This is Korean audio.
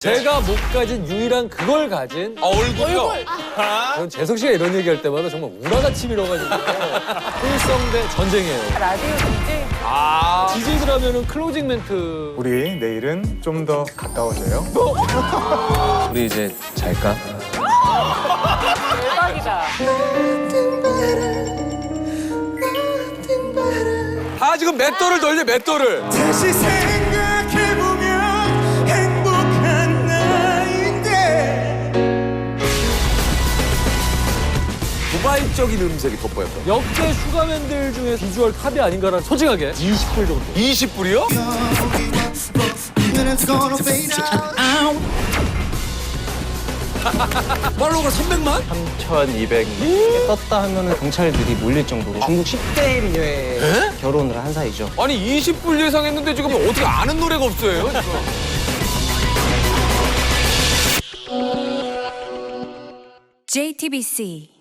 제가 못 가진 유일한 그걸 가진 아, 얼굴이요? 전 재석 씨가 이런 얘기할 때마다 정말 우라가 치밀어가지고 필성 대 전쟁이에요. 라디오 DJ 아, 디제이들 하면은 클로징 멘트 우리 내일은 좀 더 가까워져요. 우리 이제 잘까? 대박이다. 아 지금 맷돌을 돌려 맷돌을. 두바이적인 음색이 돋보였어. 역대 슈가맨들 중에 비주얼 탑이 아닌가라는 솔직하게 20불 정도. 20불이요? Then it's gonna fade out 팔로워가 300만? 1200 떴다 하면은 경찰들이 몰릴 정도로 중국 10대 미녀의 결혼을 한 사이죠. 아니 20불 예상했는데 지금 어떻게 아는 노래가 없어요 지금. JTBC